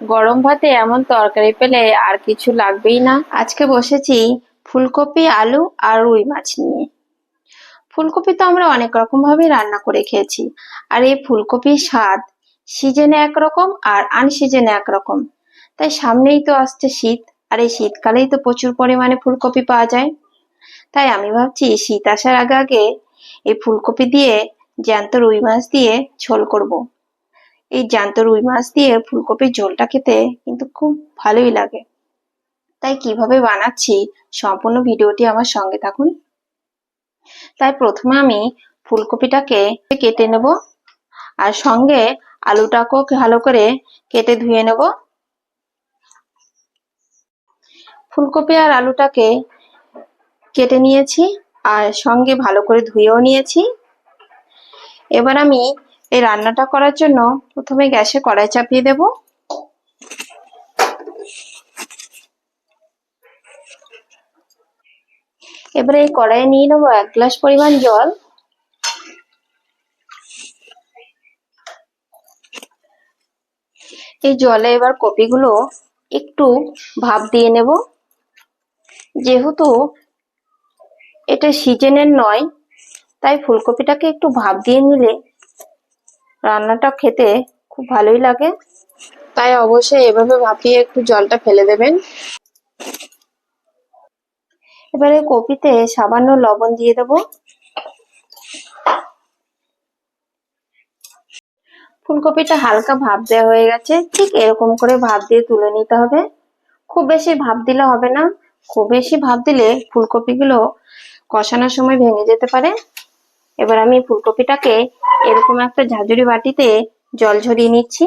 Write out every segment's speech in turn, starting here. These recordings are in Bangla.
গরম ভাতে এমন তরকারি পেলে আর কিছু লাগবেই না। আজকে বসেছি ফুলকপি, আলু আর রুই মাছ নিয়ে। ফুলকপি তো আমরা অনেক রকম ভাবে রান্না করে খেয়েছি। আর এই ফুলকপির স্বাদ সিজনে একরকম আর আনসিজনে একরকম। তাই সামনেই তো আসছে শীত, আর এই শীতকালেই তো প্রচুর পরিমাণে ফুলকপি পাওয়া যায়। তাই আমি ভাবছি শীত আসার আগে আগে এই ফুলকপি দিয়ে জ্যান্ত রুই মাছ দিয়ে ঝোল করব। এই জ্যান্ত রুই মাছ দিয়ে ফুলকপির ঝোলটা খেতে কিন্তু খুব ভালোই লাগে। তাই কীভাবে বানাচ্ছি সম্পূর্ণ ভিডিওটি আমার সঙ্গে থাকুন। তাই প্রথমে আমি ফুলকপিটাকে কেটে নেব আর সঙ্গে আলুটাকেও ভালো করে কেটে ধুয়ে নেব। ফুলকপি আর আলুটাকে কেটে নিয়েছি আর সঙ্গে ভালো করে ধুয়েও নিয়েছি। এবার আমি এই রান্নাটা করার জন্য প্রথমে গ্যাসে কড়াই চাপিয়ে দেব। এবারে এই কড়াইয়ে নিয়ে নেব এক গ্লাস পরিমাণ জল। এই জলে এবার কপিগুলো একটু ভাপ দিয়ে নেব। যেহেতু এটা সিজনের নয়, তাই ফুলকপিটাকে একটু ভাপ দিয়ে নিলে রান্নাটা খেতে খুব ভালোই লাগে। তাই অবশ্যই এভাবে ভাপিয়ে একটু জলটা ফেলে দেবেন। এবারে কপিতে সামান্য লবণ দিয়ে দেব। ফুলকপিটা হালকা ভাপ দেওয়া হয়ে গেছে ঠিক এরকম করে ভাপ দিয়ে তুলে নিতে হবে। খুব বেশি ভাপ দিলে হবে না খুব বেশি ভাপ দিলে ফুলকপিগুলো কষানোর সময় ভেঙে যেতে পারে। এবার আমি ফুলকপিটাকে এরকম একটা ঝাঁঝরি বাটিতে জল ঝরিয়ে নিচ্ছি।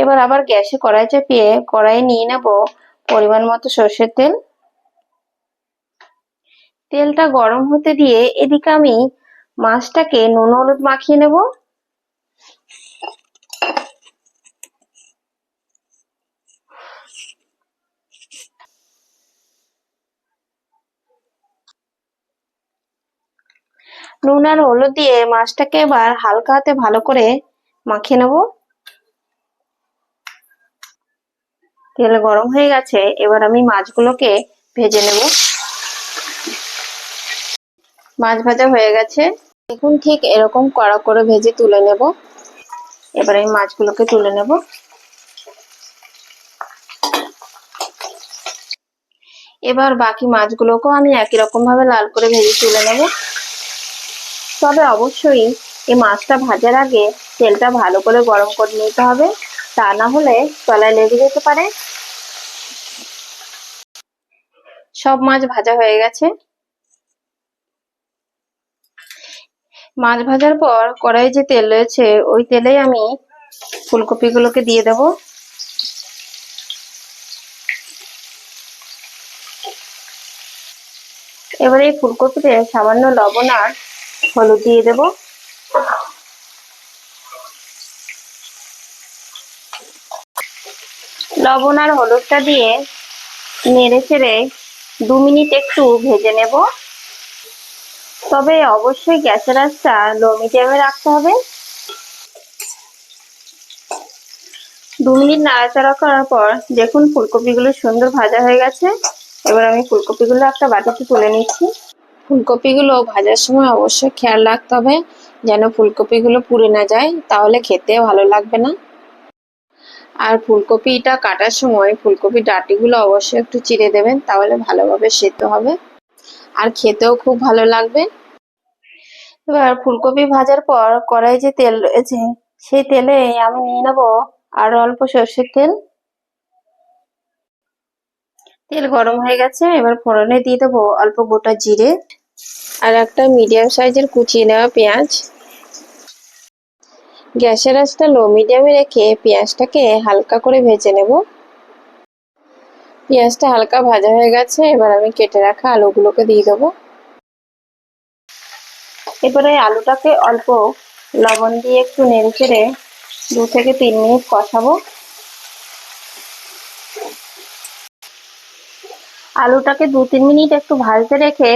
এবার আবার গ্যাসে কড়াই চাপিয়ে কড়াই নিয়ে নেব পরিমাণ মতো সর্ষের তেল। তেলটা গরম হতে দিয়ে এদিকে আমি মাছটাকে নুন হলুদ মাখিয়ে নেব। নুন আর হলুদ দিয়ে মাছটাকে এবার হালকা হাতে ভালো করে মাখিয়ে নেব। তেল গরম হয়ে গেছে, এবার আমি মাছগুলোকে ভেজে নেব। মাছ ভাজা হয়ে গেছে। দেখুন ঠিক এরকম কড়া করে ভেজে তুলে নেব। এবার আমি মাছগুলোকে তুলে নেব। এবার বাকি মাছগুলোকেও আমি একই রকম ভাবে লাল করে ভেজে তুলে নেব। তবে অবশ্যই এই মাছটা ভাজার আগে তেলটা ভালো করে গরম করে নিতে হবে। তা না হলে তলায় লেগে যেতে পারে। সব মাছ ভাজা হয়ে গেছে। মাছ ভাজার পর কড়াই যে তেল রয়েছে, ওই তেলেই আমি ফুলকপিগুলোকে দিয়ে দেব। এবারে এই ফুলকপিতে সামান্য লবণ আর হলুদ দিয়ে দেব। লবণ আর হলুদটা দিয়ে নেড়ে চেড়ে দু মিনিট একটু ভেজে নেব। তবে অবশ্যই গ্যাসের আঁচটা লো মিডিয়ামে রাখতে হবে। দু মিনিট নাড়াচাড়া করার পর দেখুন ফুলকপিগুলো সুন্দর ভাজা হয়ে গেছে। এবার আমি ফুলকপিগুলো একটা বাটিতে তুলে নিচ্ছি। ফুলকপিগুলো ভাজার সময় অবশ্যই খেয়াল রাখতে হবে। যেন ফুলকপিগুলো পুড়ে না যায়, তাহলে খেতে ভালো লাগবে না। আর ফুলকপিটা কাটার সময় ফুলকপির ডাঁটিগুলো অবশ্যই একটু চিড়ে দেবেন, তাহলে ভালোভাবে সেদ্ধ হবে। আর খেতেও খুব ভালো লাগবে। এবার ফুলকপি ভাজার পর কড়াই যে তেল রয়েছে, সেই তেলে আমি নিয়ে নেব আর অল্প সর্ষের তেল। তেল গরম হয়ে গেছে, এবার ফোড়নে দিয়ে দেবো অল্প গোটা জিরে। আর একটা মিডিয়াম সাইজের কুচিয়ে নেওয়া পেঁয়াজ। গ্যাসের আঁচটা লো মিডিয়ামে রেখে পেঁয়াজটাকে হালকা করে ভেজে নেব। পেঁয়াজটা হালকা ভাজা হয়ে গেছে, এবার আমি কেটে রাখা আলুগুলোকে দিয়ে দেবো। এবারে আলুটাকে অল্প লবণ দিয়ে একটু নেড়ে চেড়ে দু থেকে তিন মিনিট কষাবো। আলুটাকে দু তিন মিনিট একটু ভাজতে রেখে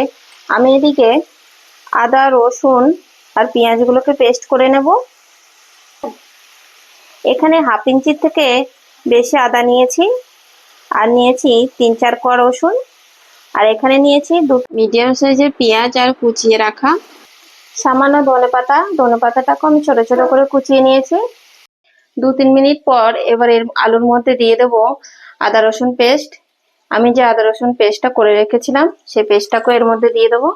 আমি এদিকে আদা রসুন আর পেঁয়াজগুলোকে পেস্ট করে নেব। এখানে হাফ ইঞ্চির থেকে বেশি আদা নিয়েছি আর নিয়েছি তিন চার কোয়া রসুন। আর এখানে নিয়েছি দু মিডিয়াম সাইজের পেঁয়াজ আর কুচিয়ে রাখা। সামান্য ধনে পাতা। ধনে পাতাটাকে আমি ছোট ছোট করে কুচিয়ে নিয়েছি। দু তিন মিনিট পর এবার এর আলুর মধ্যে দিয়ে দেব আদা রসুন পেস্ট আমি যে আদা রসুন পেস্টটা করে রেখেছিলাম সেই পেস্টটাকে এর মধ্যে দিয়ে দেবো।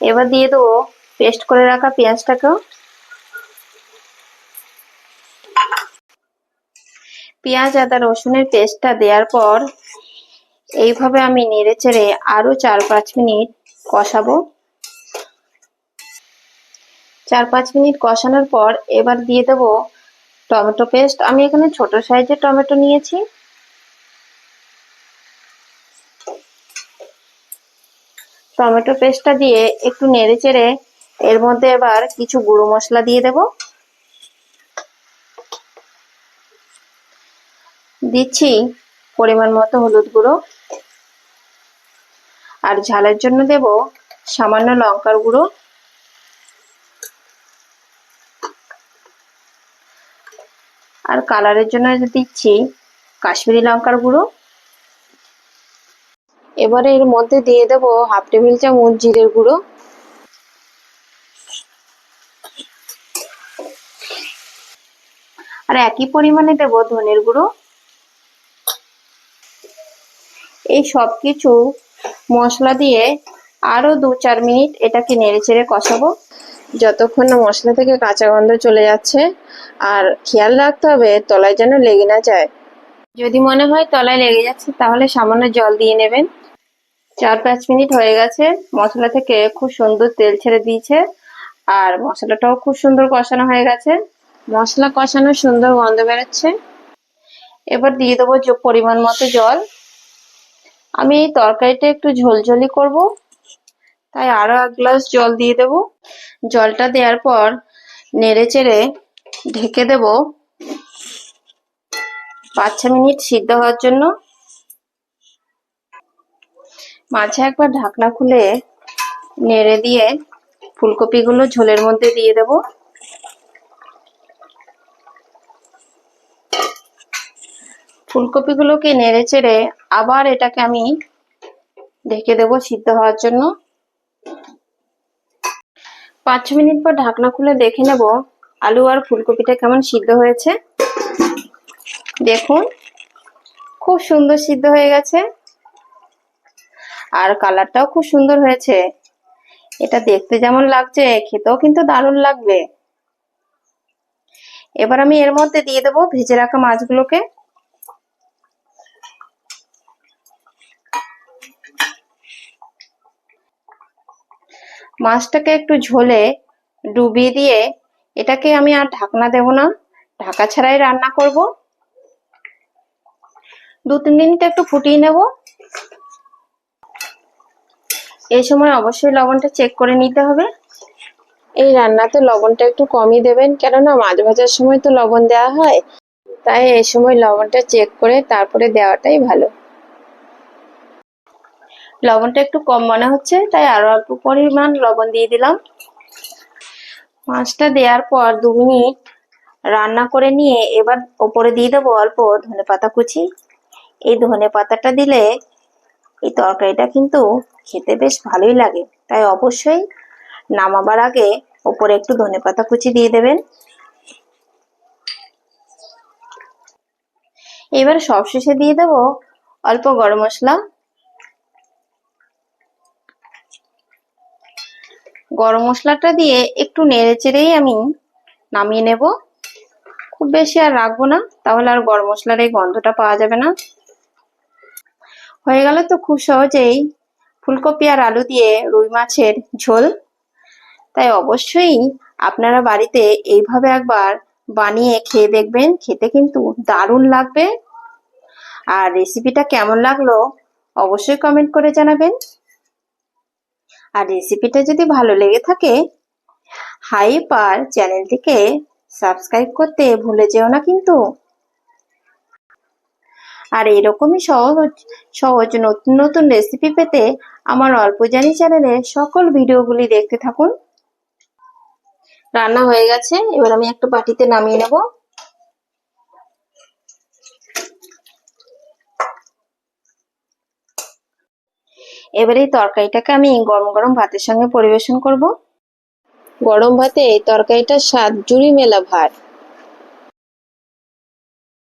এবার দিয়ে দেবো পেস্ট করে রাখা পেঁয়াজটাকেও। পেঁয়াজ, আদা, রসুনের পেস্টটা দেওয়ার পর এইভাবে আমি নেড়ে চেড়ে আরও চার পাঁচ মিনিট কষাবো। চার পাঁচ মিনিট কষানোর পর এবার দিয়ে দেবো টমেটো পেস্ট। আমি এখানে ছোট সাইজের টমেটো নিয়েছি। টমেটো পেস্টটা দিয়ে একটু নেড়ে চেড়ে এর মধ্যে এবার কিছু গুঁড়ো মশলা দিয়ে দেব। দিচ্ছি পরিমাণ মতো হলুদ গুঁড়ো। আর ঝালের জন্য দেব সামান্য লঙ্কার গুঁড়ো। আর কালারের জন্য দিচ্ছি কাশ্মীরি লঙ্কার গুঁড়ো। এবারে এর মধ্যে দিয়ে দেবো হাফ টেবিল চামচ জিরের গুঁড়ো। আর একই পরিমাণে দেব ধনের গুঁড়ো। এই সব কিছু মশলা দিয়ে আরও দু চার মিনিট এটাকে নেড়ে চেড়ে কষাবো। যতক্ষণ না মশলা থেকে কাঁচা গন্ধ চলে যাচ্ছে, আর খেয়াল রাখতে হবে তলায় যেন লেগে না যায়। যদি মনে হয় তলায় লেগে যাচ্ছে, তাহলে সামান্য জল দিয়ে নেবেন। চার পাঁচ মিনিট হয়ে গেছে, মশলা থেকে খুব সুন্দর তেল ছেড়ে দিয়েছে, আর মশলাটাও খুব সুন্দর কষানো হয়ে গেছে। মশলা কষানো সুন্দর গন্ধ বেরোচ্ছে। এবার দিয়ে দেবো পরিমাণ মতো জল। আমি তরকারিটা একটু ঝোলঝোলি করব। তাই আরও এক গ্লাস জল দিয়ে দেব। জলটা দেওয়ার পর নেড়ে চেড়ে ঢেকে দেব। পাঁচ ছ মিনিট সিদ্ধ হওয়ার জন্য। মাঝে একবার ঢাকনা খুলে নেড়ে দিয়ে ফুলকপিগুলো ঝোলের মধ্যে দিয়ে দেব। ফুলকপিগুলোকে নেড়ে চেড়ে আবার এটাকে আমি ঢেকে দেব সিদ্ধ হওয়ার জন্য। পাঁচ মিনিট পর ঢাকনা খুলে দেখে নেব আলু আর ফুলকপিটা কেমন সিদ্ধ হয়েছে। দেখুন, খুব সুন্দর সিদ্ধ হয়ে গেছে। আর কালারটাও খুব সুন্দর হয়েছে। এটা দেখতে যেমন লাগছে, খেতেও কিন্তু দারুণ লাগবে। এবার আমি এর মধ্যে দিয়ে দেবো ভেজে রাখা মাছগুলোকে। মাছটাকে একটু ঝোলে ডুবিয়ে দিয়ে এটাকে আমি আর ঢাকনা দেব না। ঢাকা ছাড়াই রান্না করব। দু তিন মিনিট একটু ফুটিয়ে নেব। এই সময় অবশ্যই লবণটা চেক করে নিতে হবে। এই রান্নাতে লবণটা একটু কমই দেবেন, কেননা মাছ ভাজার সময় তো লবণ দেওয়া হয়। তাই এই সময় লবণটা চেক করে তারপরে দেওয়াটাই ভালো। লবণটা একটু কম মনে হচ্ছে, তাই আরও অল্প পরিমাণ লবণ দিয়ে দিলাম। মাছটা দেওয়ার পর দু মিনিট রান্না করে নিয়ে এবার ওপরে দিয়ে দেবো অল্প ধনে পাতা কুচি। এই ধনে পাতাটা দিলে এই তরকারিটা কিন্তু খেতে বেশ ভালোই লাগে, তাই অবশ্যই নামাবার আগে ওপরে একটু ধনে পাতা কুচি দিয়ে দেবেন। এবার সবশেষে দিয়ে দেবো অল্প গরম মশলা। গরম মশলাটা দিয়ে একটু নেড়ে চেড়েই আমি নামিয়ে নেব। খুব বেশি আর রাখব না, তাহলে আর গরম মশলার এই গন্ধটা পাওয়া যাবে না। হয়ে গেল তো খুব সহজেই ফুলকপি আর আলু দিয়ে রুই মাছের ঝোল। তাই অবশ্যই আপনারা বাড়িতে এইভাবে একবার বানিয়ে খেয়ে দেখবেন, খেতে কিন্তু দারুণ লাগবে। আর রেসিপিটা কেমন লাগল অবশ্যই কমেন্ট করে জানাবেন। আর রেসিপিটা যদি ভালো লেগে থাকে হাইপ আর চ্যানেলটিকে সাবস্ক্রাইব করতে ভুলে যেও না কিন্তু। আর এরকমই সহজ সহজ নতুন নতুন রেসিপি পেতে আমার অল্প জানি চ্যানেলে সকল ভিডিওগুলি দেখতে থাকুন। রান্না হয়ে গেছে, এবার আমি একটা বাটিতে নামিয়ে নেব। এবার এই তরকারিটাকে আমি গরম গরম ভাতের সঙ্গে পরিবেশন করব। গরম ভাতে এই তরকারিটার স্বাদ জুড়ি মেলা ভার।